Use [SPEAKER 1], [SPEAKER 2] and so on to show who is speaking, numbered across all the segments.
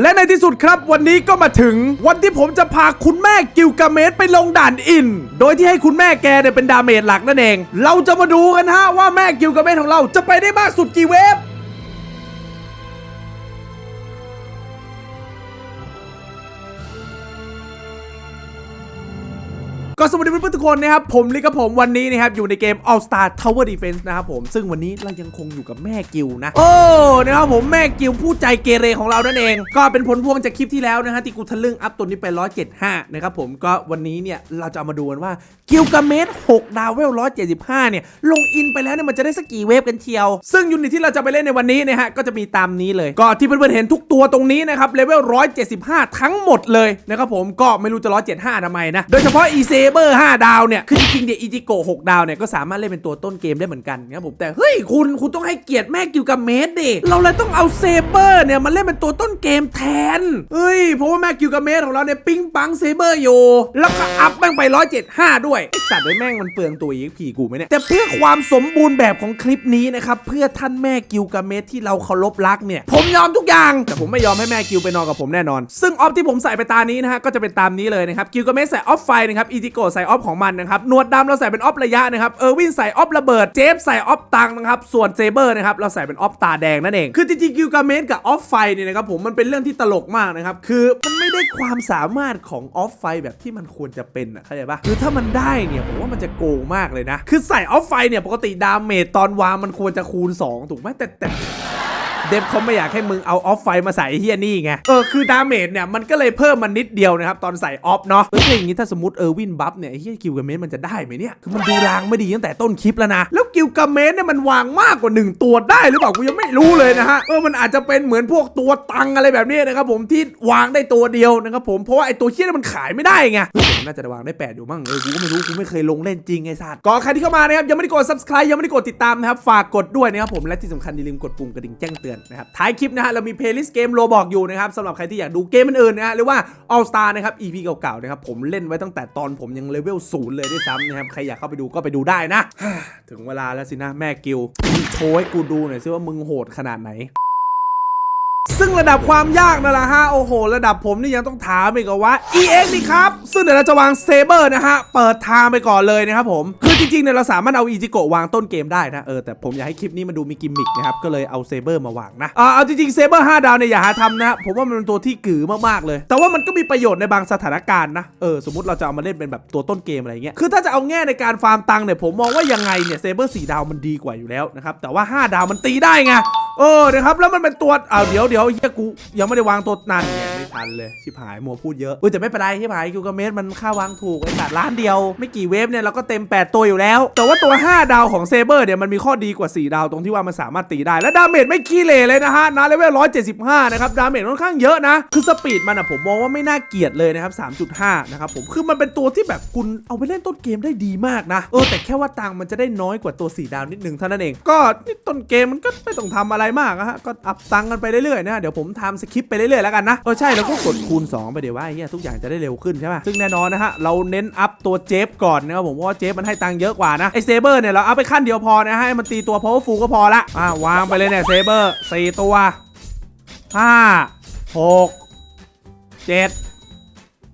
[SPEAKER 1] และในที่สุดครับวันนี้ก็มาถึงวันที่ผมจะพาคุณแม่กิลกาเมสไปลงด่านอิน โดยที่ให้คุณแม่แกเนี่ยเป็นดาเมจหลักนั่นเอง เราจะมาดูกันฮะว่าแม่กิลกาเมสของเราจะไปได้มากสุดกี่เวฟ ก็สวัสดีเพื่อนๆทุกคนนะครับผมลิกับผมวันนี้นะครับอยู่ในเกม All Star Tower Defense นะครับผมซึ่งวันนี้เรายังคงอยู่กับแม่กิลนะ โอ้นะครับผมแม่กิลผู้ใจเกเรของเรานั่นเอง ก็เป็นผลพวงจากคลิปที่แล้วนะฮะที่กูทะลึ่งอัพตัวนี้ไป 175 นะครับผมก็วันนี้เนี่ยเราจะเอามาดูกันว่ากิลกาเมส6ดาวเวล 175 เนี่ยลงอินไปแล้วเนี่ยมันจะได้สักกี่เวฟกันเชียว ซึ่งยูนิตที่เราจะไปเล่นในวันนี้นะฮะก็จะมีตามนี้เลย ก็ที่เพื่อนๆเห็นทุกตัวตรงนี้นะครับเลเวล 175 ทั้งหมดเลยนะครับผมก็ไม่รู้จะ 175ทำไมนะโดยเฉพาะ e s a b e r 5ดาวเนี่ย คือจริงๆเดี๋ยวอีจิโก6ดาวเนี่ยก็สามารถเล่นเป็นตัวต้นเกมได้เหมือนกันนะครับผมแต่เฮ้ยคุณคุณต้องให้เกียรติแม่กิลกาเมสดิเราเลยต้องเอาเซเบอร์เนี่ยมาเล่นเป็นตัวต้นเกมแทนเฮ้ยเพราะว่าแม่กิลกาเมสของเราเนี่ยปิ๊งปังเซเบอร์อยู่แล้วก็อัพแม่งไป175 ด้วยไอ้สัตว์ไอ้แม่งมันเปลืองตัวอีกผีกูไหมเนี่ยแต่เพื่อความสมบูรณ์แบบของคลิปนี้นะครับเพื่อท่านแม่กิลกาเมสที่เราเคารพรักเนี่ยผมยอมทุกอย่างแต่ผมไม่ยอมให้แม่กิลไปนอนกับผมแน่นอน ซึ่งออฟที่ผมใส่ไปตานี้นะฮะก็จะเป็นตามนี้เลยนะครับกิลกาเมสใส่ออฟไฟนะครับอีติโกใส่ออฟของมันนะครับหนวดดำเราใส่เป็นออฟระยะนะครับเออร์วินใส่ออฟระเบิดเจฟใส่ออฟตังนะครับส่วนเซเบอร์นะครับเราใส่เป็นออฟตาแดงนั่นเองคือจริงๆกิลกาเมสกับออฟไฟเนี่ยนะครับผมมันเป็นเรื่องที่ตลกมากนะครับคือมันไม่ได้ความสามารถของออฟไฟแบบที่มันควรจะเป็นอะเข้าใจปะคือถ้ามันได้เนี่ยผมว่ามันจะโกงมากเลยนะคือใส่ออฟไฟเนี่ยปกติดาเมจตอนวางมันควรจะคูณ 2 ถูกไหมแต่แต่ เดฟเขาไม่อยากให้มึงเอาออฟไฟมาใส่ไอ้เฮียนี่ไง เออคือดาเมจเนี่ยมันก็เลยเพิ่มมันนิดเดียวนะครับตอนใส่ออฟเนาะเออถ้าอย่างนี้ถ้าสมมติเออร์วินบัฟเนี่ยไอ้เฮียกิลกาเมสมันจะได้ไหมเนี่ย คือมันดูรางไม่ดีตั้งแต่ต้นคลิปแล้วนะ แล้วกิลกาเมสเนี่ยมันวางมากกว่า 1 ตัวได้หรือเปล่ากูยังไม่รู้เลยนะฮะ เออมันอาจจะเป็นเหมือนพวกตัวตังอะไรแบบนี้นะครับผมที่วางได้ตัวเดียวนะครับผมเพราะว่าไอ้ตัวเฮียนี่มันขายไม่ได้ไงเฮ้ยแต่มันน่าจะวางได้แปดอยู่มั้งเออกูก็ไม่รู้กูไม่เคยลงเล่นจริงไอ้สัตว์ก็ใครที่เข้ามานะครับยังไม่ได้กด subscribe ยังไม่ได้กดติดตามนะครับฝากกดด้วยนะครับผมและที่สำคัญอย่าลืมกดปุ่มกระดิ่งแจ้งเตือนนะครับท้ายคลิปนะฮะเรามีเพลย์ลิสต์เกมโลบอกอยู่นะครับสำหรับใครที่อยากดูเกมอื่นๆนะฮะหรือว่า All Star นะครับ EP เก่าๆนะครับผมเล่นไว้ตั้งแต่ตอนผมยังเลเวลศูนย์เลยด้วยซ้ำนะครับใครอยากเข้าไปดูก็ไปดูได้นะ ถึงเวลาแล้วสินะแม่กิลโชว์ให้กูดูหน่อยซิว่ามึงโหดขนาดไหน ซึ่งระดับความยากนั่นแหละฮะ โอ้โห ระดับผมนี่ยังต้องถามอีกอะว่า EX นี่ครับ ซึ่งเดี๋ยวเราจะวางเซเบอร์นะฮะ เปิดทางไปก่อนเลยนะครับผม คือจริงๆเนี่ยเราสามารถเอาอีจิโกะวางต้นเกมได้นะ เออ แต่ผมอยากให้คลิปนี้มันดูมีกิมมิคนะครับ ก็เลยเอาเซเบอร์มาวางนะอ่าเอาจริงๆเซเบอร์5ดาวเนี่ยอย่าหาทำนะ ผมว่ามันเป็นตัวที่กือมากๆเลย แต่ว่ามันก็มีประโยชน์ในบางสถานการณ์นะ เออ สมมติเราจะเอามาเล่นเป็นแบบตัวต้นเกมอะไรเงี้ย คือถ้าจะเอาแง่ในการฟาร์มตังค์เนี่ยผมมองว่ายังไงเนี่ยเซเบอร์4ดาวมันดีกว่าอยู่แล้วนะครับแต่ว่า 5 ดาวมันตีได้ไง เออนะครับแล้วมันเป็นตัวอ้าวเดี๋ยวเดี๋ยวเฮียกูยังไม่ได้วางตัวนั่นไงไม่ทันเลยชิบหายมัวพูดเยอะเออแต่ไม่เป็นไรชิบหายกิลกาเมสมันค่าวางถูกไอ้สัตว์ล้านเดียวไม่กี่เวฟเนี่ยเราก็เต็ม 8 ตัวอยู่แล้ว แต่ว่าตัว 5 ดาวของเซเบอร์เนี่ยมันมีข้อดีกว่า 4 ดาวตรงที่ว่ามันสามารถตีได้และดาเมจไม่ขี้เหร่เลยนะฮะนะเลเวล175นะครับดาเมจค่อนข้างเยอะนะ คือสปีดมันอะผมมองว่าไม่น่าเกลียดเลยนะครับ3.5นะครับผมคือมันเป็นตัวที่แบบคุณเอาไปเล่นต้นเกมได้ดีมากนะเออแต่แค่ว่าตังค์มันจะได้น้อยกว่าตัว 4 ดาวนิดนึงเท่านั้นเองก็นี่ต้นเกมมันก็ไม่ต้องทำอะไรไรมากอะฮะก็อัพตังกันไปเรื่อยๆนะเดี๋ยวผมทำสคริปต์ไปเรื่อยๆแล้วกันนะเออใช่แล้วก็กดคูณ 2 ไปเดี๋ยวว่าไอ้เหี้ยทุกอย่างจะได้เร็วขึ้นใช่ป่ะซึ่งแน่นอนนะฮะเราเน้นอัพตัวเจฟก่อนนะครับผมเพราะว่าเจฟมันให้ตังเยอะกว่านะไอเซเบอร์เนี่ยเราอัพไปขั้นเดียวพอนะฮะให้มันตีตัว powerful ก็พอละอะวางไปเลยเนี่ยเซเบอร์สี่ตัวห้าหกเจ็ด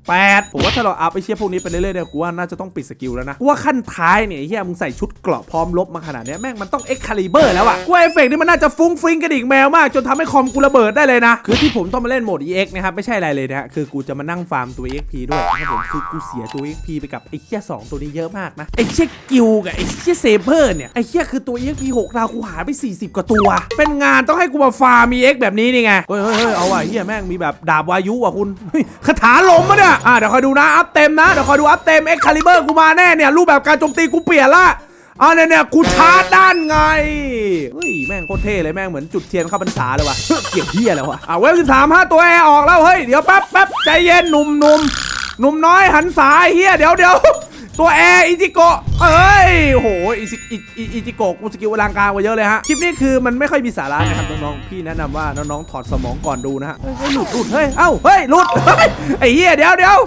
[SPEAKER 1] แปดผมว่าถ้าเราอัพไอเชี่ยพวกนี้ไปเรื่อยๆเนี่ยกูว่าน่าจะต้องปิดสกิลแล้วนะกูว่าขั้นท้ายเนี่ยเฮียมึงใส่ชุดเกราะพร้อมลบมาขนาดนี้แม่งมันต้องเอ็กคาลิเบอร์แล้วอะกูเอฟเฟกต์นี่มันน่าจะฟุ้งฟิ้งกระดิ่งแมวมาก จนทำให้คอมกูระเบิดได้เลยนะ คือที่ผมต้องมาเล่นโหมด EX นะครับไม่ใช่อะไรเลยนะคือกูจะมานั่งฟาร์มตัว EXP ด้วยนะครับผมคือกูเสียตัว EXP ไปกับไอ้เชี่ยสองตัวนี้เยอะมากนะไอ้เชี่ยกิลกับไอ้เชี่ยเซเบอร์เนี่ยไอ้เชี่ยคือตัว EXP 6ดาวกูหาไป 40 กว่าตัว เป็นงานต้องให้กูมาฟาร์ม EX แบบนี้นี่ไงเฮ้ยเฮ้ยเอาว่ะเฮียแม่งมีแบบดาบวายุว่ะคุณคาถาลมมะเนี่ยอ่าเดี๋ยวคอยดูนะอัพเต็มนะเดี๋ยวคอยดูอัพเต็มเอ็กคาลิเบอร์กูมาแน่เนี่ยรูปแบบการโจมตีกูเปลี่ยนละอ่าเนี่ยเนี่ยกูชาร์จด้านไงเฮ้ยแม่งโคตรเท่เลยแม่งเหมือนจุดเทียนเข้าพรรษาเลยว่ะเกี่ยวเฮียแล้ววะอะเวฟสิบสามห้าตัวแอร์ออกแล้วเฮ้ยเดี๋ยวแป๊บแป๊บใจเย็นหนุ่มหนุ่มหนุ่มน้อยหันสายเฮียเดี๋ยวเดี๋ยว ตัวแอร์อิจิโกะเอ้ยโหอิจิอิอิจิโกะกูสกิลอลังการกว่าเยอะเลยฮะ คลิปนี้คือมันไม่ค่อยมีสาระนะครับน้องๆ พี่แนะนำว่าน้องๆ ถอดสมองก่อนดูนะฮะเฮ้ยหลุดหลุดเฮ้ย เอ้า เฮ้ยหลุดไอ้เหี้ยเดี๋ยวเดี๋ยว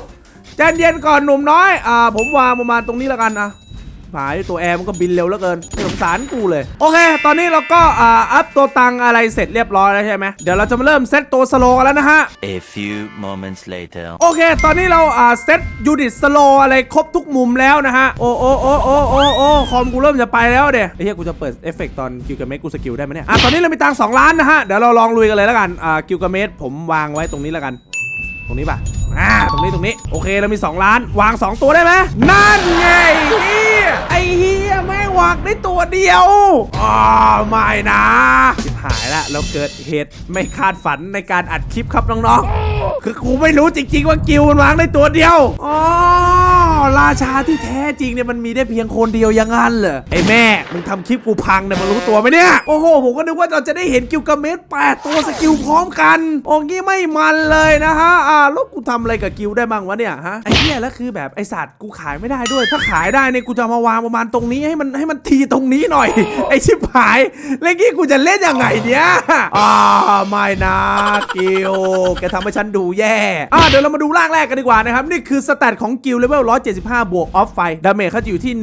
[SPEAKER 1] ใจเย็นก่อนหนุ่มน้อย อ่า ผมวางประมาณตรงนี้แล้วกันนะ หายตัวแอร์มันก็บินเร็วเหลือเกินสงสารกูเลย โอเค ตอนนี้เราก็อ่าอัพตัวตังอะไรเสร็จเรียบร้อยแล้วใช่ไหมเดี๋ยวเราจะมาเริ่มเซตตัวสโลว์กันแล้วนะฮะ
[SPEAKER 2] A few moments later.
[SPEAKER 1] โอเค ตอนนี้เราอ่าเซตยูนิตสโลอะไรครบทุกมุมแล้วนะฮะ โอ้โอ้โอ้โอ้โอ้โอ้คอมกูเริ่มจะไปแล้วเดี๋ยวไอ้เหี้ยกูจะเปิดเอฟเฟกต์ตอนกิลกาเมสกูสกิลได้ไหมเนี่ย อะ ตอนนี้เรามีตังค์สองล้านนะฮะ เดี๋ยวเราลองลุยกันเลยแล้วกัน อ่า กิลกาเมสผมวางไว้ตรงนี้แล้วกัน ตรงนี้ป่ะ อ่า ตรงนี้ตรงนี้ โอเค เรามี 2 ล้าน วาง 2 ตัวได้ไหมนั่นไงเฮีย ไอ้เฮียแม่งวางได้ตัวเดียวอ๋อไม่นะชิบหายละเราเกิดเหตุไม่คาดฝันในการอัดคลิปครับน้องๆ คือกูไม่รู้จริงๆว่ากิวมันวางได้ตัวเดียวอ๋อ ราชาที่แท้จริงเนี่ยมันมีได้เพียงคนเดียวยังงั้นเหรอไอ้แม่มึงทำคลิปกูพังเนี่ยมันรู้ตัวไหมเนี่ยโอ้โหผมก็นึกว่าเราจะได้เห็นกิวกาเมสแปดตัวสกิลพร้อมกันโอ้งี้ไม่มันเลยนะฮะอ่าแล้วกูทำอะไรกับกิวได้บ้างวะเนี่ยฮะไอ้เหี้ยแล้วคือแบบไอสัตว์กูขายไม่ได้ด้วย ถ้าขายได้เนี่ยกูจะมาวางประมาณตรงนี้ให้มันให้มันทีตรงนี้หน่อย ไอชิบหายแล้วงี้กูจะเล่นยังไงเนี่ยอ่าไม่นะกิวแกทำให้ฉันดูแย่อ่าเดี๋ยวเรามาดูร่างแรกกันดีกว่านะครับนี่คือสแตทของกิลเลเวล75 บวกออฟไฟดาเมจเขาจะอยู่ที่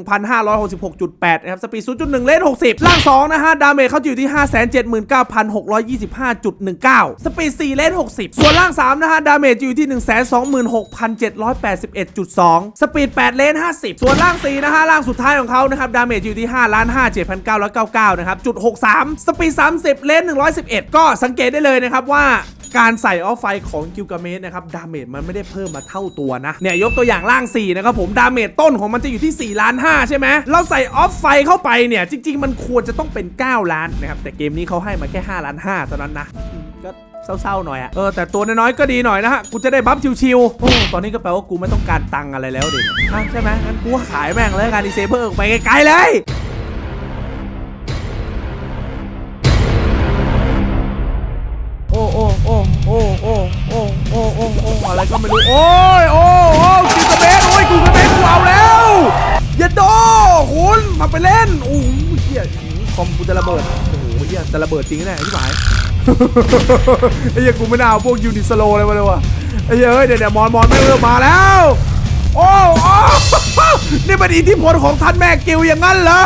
[SPEAKER 1] 11,566.8 นะครับ สปีด 0.1 เลน60ร่าง 2 นะฮะ ดาเมจเขาจะอยู่ที่ 579,625.19 สปีด 4 เลน60 ส่วนร่าง 3 นะฮะ ดาเมจจะอยู่ที่ 126,781.2 สปีด 8 เลน50 ส่วนร่าง 4 นะฮะร่างสุดท้ายของเขานะครับ ดาเมจอยู่ที่ 5 5 7,999 นะครับ จุด 63 สปีด 30 เลน111 ก็สังเกตได้เลยนะครับว่า การใส่ออฟไฟของกิลกาเมสนะครับดาเมจมันไม่ได้เพิ่มมาเท่าตัวนะเนี่ยยกตัวอย่างล่าง4นะครับผมดาเมจต้นของมันจะอยู่ที่4ล้าน5ใช่ไหมเราใส่ออฟไฟเข้าไปเนี่ยจริง ๆ มันควรจะต้องเป็น 9 ล้านนะครับแต่เกมนี้เขาให้มาแค่5ล้าน5เท่านั้นนะก็เศร้าๆหน่อยอะเออแต่ตัวน้อยๆก็ดีหน่อยนะฮะ กูจะได้บัฟชิวๆ โอ้ ตอนนี้ก็แปลว่ากูไม่ต้องการตังอะไรแล้วดิใช่ไหมงั้นกูขายแม่งเลยการดีเซเบอร์ไปไกลๆเลย โอ้ยโอ้โอ้กินกระเบนโอ้ยกูกระเบนกูเอาแล้วอย่าโดคุณมาไปเล่นโอ้โหเฮียคอมกูจะระเบิดโอ้โหเฮียจะระเบิดจริงแน่ที่หมายไอ้เหี้ยกูไม่น่าเอาพวกยูนิสโลเลยมาเลยว่ะไอ้เหี้ยเดี๋ยวเดี๋ยวมอนมอนไม่เริ่มมาแล้วโอ้โอ้นี่เป็นอิทธิพลของท่านแม่กิวอย่างนั้นเหรอ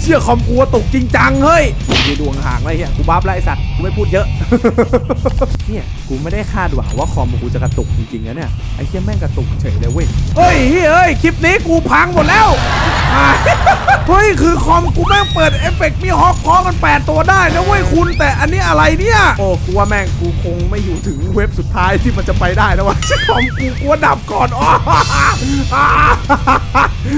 [SPEAKER 1] เชื่อคอมกูว่าตกจริงจังเฮ้ยดวงห่างไรเฮียกูบัฟแล้วไอสัตว์กูไม่พูดเยอะ เนี่ยกูไม่ได้คาดหวังว่าคอมกูจะกระตุกจริงๆนะเนี่ยไอ้เฮียแม่งกระตุกเฉยเลยเว้ยเฮ้ยเฮ้ยคลิปนี้กูพังหมดแล้วเฮ้ยคือคอมกูแม่งเปิดเอฟเฟกต์มีฮอกพร้อมกัน8ตัวได้นะเว้ยคุณแต่อันนี้อะไรเนี่ยโอ้กูว่าแม่งกูคงไม่อยู่ถึงเว็บสุดท้ายที่มันจะไปได้นะวะคอมกูกูว่าดับก่อนอ๋อ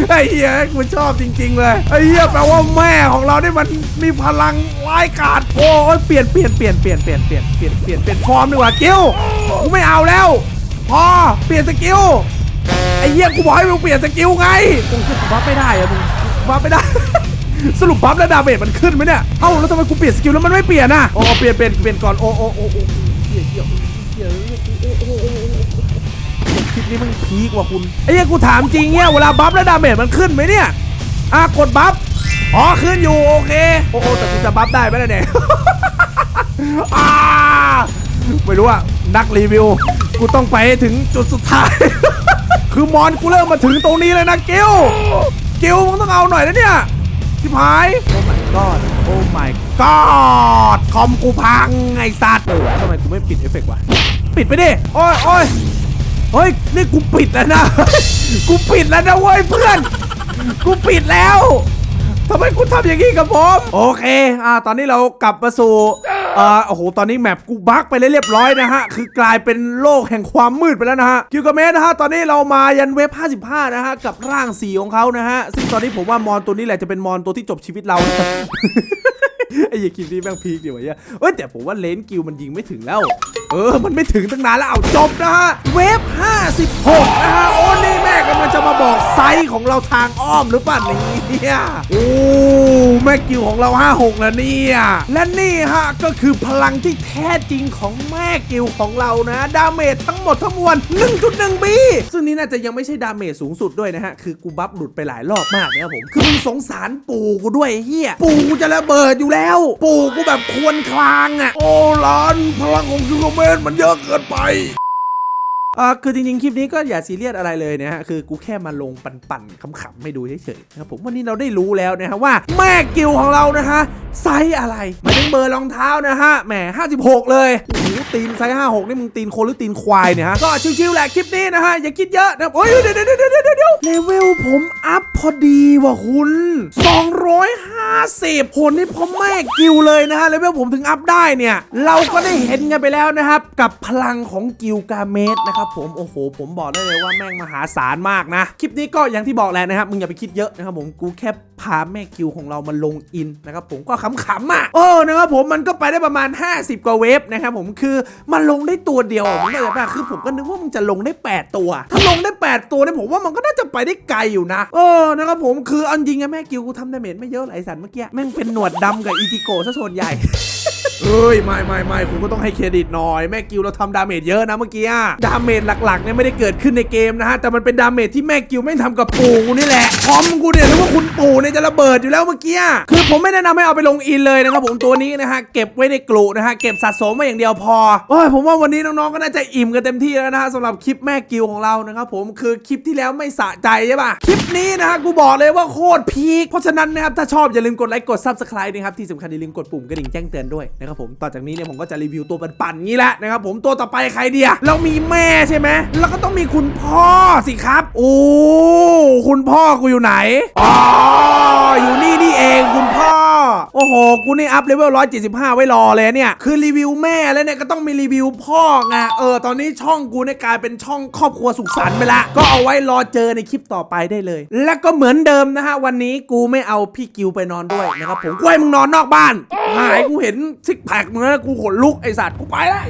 [SPEAKER 1] ไอ้เหี้ยกูชอบจริง ๆ เลยไอ้เหี้ยแปลว่าแม่ของเราเนี่ยมันมีพลังร้ายกาจโอ้ยเปลี่ยนเปลี่ยนเปลี่ยนเปลี่ยนเปลี่ยนเปลี่ยนเปลี่ยนเปลี่ยนเปลี่ยนฟอร์มดีกว่ากิลกูไม่เอาแล้วพอเปลี่ยนสกิลไอ้เหี้ยกูบอกให้มึงเปลี่ยนสกิลไงกูคือกูบัฟไม่ได้อะมึงบัฟไม่ได้ สรุปบัฟแล้วดาเมจมันขึ้นไหมเนี่ยเอ้าแล้วทำไมกูเปลี่ยนสกิลแล้วมันไม่เปลี่ยนอะโอ้เปลี่ยนเปลี่ยนเปลี่ยนก่อนโอ้โอ้โอ้โอ้เหี้ยเหี้ยเหี้ยคลิปนี้มันพีกว่ะคุณไอ้เหี้ยกูถามจริงเนี่ยเวลาบัฟแล้วดาเมจมันขึ้นไหมเนี่ยอะกดบัฟอ๋อขึ้นอยู่โอเคโอ้โหแต่กูจะบัฟได้ไหมเนี่ย อ่าไม่รู้อะนักรีวิว กูต้องไปให้ถึงจุดสุดท้าย คือมอนกูเริ่มมาถึงตรงนี้เลยนะกิลกิลมึงต้องเอาหน่อยนะเนี่ยชิบหาย โอ้ my god โอ้ my god คอมกูพังไอ้สัตว์เออทำไมกูไม่ปิดเอฟเฟกต์วะ ปิดไปดิ โอ้ยโอ้ยเฮ้ย นี่กูปิดแล้วนะ กูปิดแล้วนะเว้ยเพื่อน กูปิดแล้วทำไมคุณทำอย่างนี้กับผม โอเค อ่า ตอนนี้เรากลับมาสู่ อ่อโอ้โหตอนนี้แมปกูบั๊กไปเรียบร้อยนะฮะคือกลายเป็นโลกแห่งความมืดไปแล้วนะฮะกิวกาเมสนะฮะตอนนี้เรามายันเว็บ55 นะฮะกับร่างสีของเขานะฮะซึ่งตอนนี้ผมว่ามอนตัวนี้แหละจะเป็นมอนตัวที่จบชีวิตเรา ไอ้เหี้ยคลิปนี้แม่งพีคอยู่วะเหี้ยเอ้ยแต่ผมว่าเลนกิวมันยิงไม่ถึงแล้ว เออ มันไม่ถึงตั้งนานแล้วเอาจบนะฮะ เวฟ 56 นะฮะ โอ้นี่แม่กำลังจะมาบอกไซส์ของเราทางอ้อมหรือเปล่าเนี่ยโอ้แม่กิวของเรา 56 แล้วเนี่ย และนี่ฮะ ก็คือพลังที่แท้จริงของแม่กิวของเรานะ ดาเมจทั้งหมดทั้งมวล 1.1 บี ซึ่งนี่น่าจะยังไม่ใช่ดาเมจสูงสุดด้วยนะฮะ คือกูบัฟหลุดไปหลายรอบมากนะครับผม คือมึงสงสารปู่กูด้วยเฮียปู่กูจะระเบิดอยู่แล้ว ปู่กูแบบควรคลางอะ โอ้หลานพลังของคิวโรเมนมันเยอะเกินไปอ่าคือจริงๆ คลิปนี้ก็อย่าซีเรียสอะไรเลยนะฮะ คือกูแค่มาลงปั่นๆขำๆให้ดูเฉยๆนะครับผมวันนี้เราได้รู้แล้วนะฮะว่าแม่กิวของเรานะฮะ ไซส์อะไรมาถึงเบอร์รองเท้านะฮะ แหม 56 เลยโอ้โหตีนไซส์56 นี่มึงตีนคนหรือตีนควายเนี่ยฮะ ก็ชิวๆแหละคลิปนี้นะฮะ อย่าคิดเยอะนะโอ้ยเดี๋ยวเดี๋ยวเดี๋ยวเดี๋ยวเดี๋ยวเลเวลผมอัพพอดีว่ะคุณ 250โหนี่พ่อแม่กิวเลยนะฮะ เลเวลผมถึงอัพได้เนี่ย เราก็ได้เห็นกันไปแล้วนะครับ กับพลังของกิวกาเมสนะครับผม โอ้โห ผมบอกได้เลยว่าแม่งมหาศาลมากนะ คลิปนี้ก็อย่างที่บอกแหล้วนะครับ มึงอย่าไปคิดเยอะนะครับผม กูแค่ พาแม่กิวของเรามาลงอินนะครับผมก็ขำๆอะโอ้นะครับผมมันก็ไปได้ประมาณ 50 กว่าเวฟนะครับผมคือมันลงได้ตัวเดียวอะผมก็เลยว่าคือผมก็นึกว่ามันจะลงได้ 8 ตัว ถ้าลงได้ 8 ตัวเนี่ยผมว่ามันก็น่าจะไปได้ไกลอยู่นะเออนะครับผมคือเอาจริงอะแม่กิวกูทำดาเมจไม่เยอะหลายสันเมื่อกี้แม่งเป็นหนวดดำกับอีจิโกซะส่วนใหญ่ เอ้ยไม่ไม่ไม่คุณก็ต้องให้เครดิตหน่อย แม่กิวเราทำดาเมจเยอะนะเมื่อกี้ดาเมจหลักๆเนี่ยไม่ได้เกิดขึ้นในเกมนะฮะแต่มันเป็นดาเมจที่แม่กิวไม่งทำกับปู่กูนี่แหละคอมกูเนี่ยนึกว่าคุณปู่เนี่ยจะระเบิดอยู่แล้วเมื่อกี้คือผมไม่แนะนำให้เอาไปลงอินเลยนะครับผมตัวนี้นะฮะเก็บไว้ในกลุ่นะฮะเก็บสะสมไว้อย่างเดียวพอโอ้ยผมว่าวันนี้น้องๆก็น่าจะอิ่มกันเต็มที่แล้วนะฮะสำหรับคลิปแม่กิวของเรานะครับผมคือคลิปที่แล้วไม่สะใจใช่ป่ะคลิปนี้นะฮะกูบอกเลยว่าโคตรพีคเพราะฉะนั้นนะครับถ้าชอบอย่าลืมกดไลค์กด subscribe นะครับที่สำคัญอย่าลืมกดปุ่มกระดิ่งแจ้งเตือนด้วยนะครับผมต่อจากนี้เนี่ยผมก็จะรีวิวตัวปั่นๆงี้แหละนะครับผมตัวต่อไปใครเดียเรามีแม่ใช่ไหมแล้วก็ต้องมีคุณพ่อสิครับ โอ้คุณพ่อกูอยู่ไหนอ๋ออยู่นี่นี่เองคุณพ่อ โอ้โห กูนี่อัพเลเวล175 ไว้รอเลยเนี่ย คือรีวิวแม่แล้วเนี่ยก็ต้องมีรีวิวพ่อไง เออ ตอนนี้ช่องกูเนี่ยกลายเป็นช่องครอบครัวสุขสันต์ไปละ ก็เอาไว้รอเจอในคลิปต่อไปได้เลย และก็เหมือนเดิมนะฮะ วันนี้กูไม่เอาพี่กิวไปนอนด้วยนะครับผมกูให้มึงนอนนอกบ้าน หายกูเห็นซิกแพคมึงแล้วกูขนลุกไอสัตว์กูไปละ